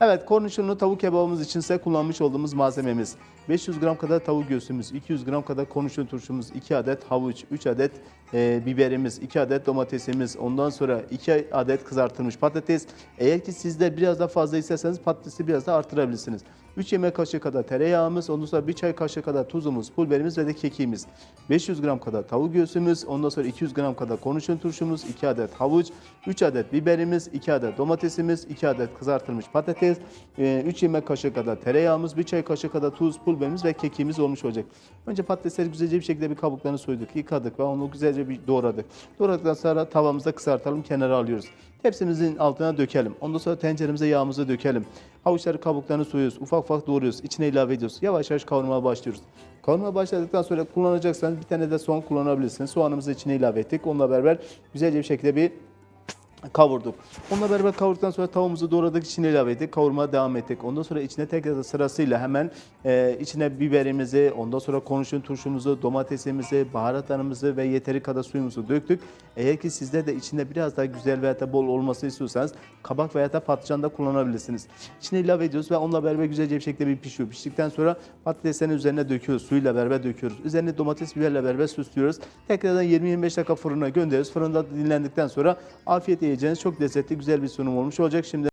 Evet kornişonlu tavuk kebabımız için ise kullanmış olduğumuz malzememiz 500 gram kadar tavuk göğsümüz, 200 gram kadar kornişon turşumuz, 2 adet havuç, 3 adet e, biberimiz, 2 adet domatesimiz, ondan sonra 2 adet kızartılmış patates. Eğer ki sizde biraz daha fazla isterseniz patatesi biraz daha artırabilirsiniz. 3 yemek kaşığı kadar tereyağımız, ondan sonra 1 çay kaşığı kadar tuzumuz, pulverimiz ve de kekiğimiz. 500 gram kadar tavuk göğsümüz, ondan sonra 200 gram kadar kornişon turşumuz, 2 adet havuç, 3 adet biberimiz, 2 adet domatesimiz, 2 adet kızartılmış patates, 3 yemek kaşığı kadar tereyağımız, 1 çay kaşığı kadar tuz, pulverimiz ve kekiğimiz olmuş olacak. Önce patatesleri güzelce bir şekilde bir kabuklarını soyduk, yıkadık ve onu güzelce bir doğradık. Doğradıktan sonra tavamızda kızartalım, kenara alıyoruz. Tepsimizin altına dökelim. Ondan sonra tenceremize yağımızı dökelim. Havuçları kabuklarını soyuyoruz. Ufak ufak doğruyoruz. İçine ilave ediyoruz. Yavaş yavaş kavurmaya başlıyoruz. Kavurmaya başladıktan sonra kullanacaksanız bir tane de soğan kullanabilirsiniz. Soğanımızı içine ilave ettik. Onunla beraber güzelce bir şekilde bir kavurduk. Onunla beraber kavurduktan sonra tavuğumuzu doğradık, içine ilave ettik, kavurmaya devam ettik. Ondan sonra içine tekrar sırasıyla hemen e, içine biberimizi, ondan sonra konuşun turşumuzu, domatesimizi, baharatlarımızı ve yeteri kadar suyumuzu döktük. Eğer ki sizde de içinde biraz daha güzel veya da bol olması istiyorsanız kabak veya da patlıcan da kullanabilirsiniz. İçine ilave ediyoruz ve onunla beraber güzelce bir şekilde bir pişiyor. Piştikten sonra patateslerin üzerine döküyoruz, suyla beraber döküyoruz. Üzerine domates biberle beraber süslüyoruz. Tekrardan 20-25 dakika fırına gönderiyoruz. Fırında dinlendikten sonra afiyet yiyeceğiniz çok lezzetli güzel bir sunum olmuş olacak. Şimdi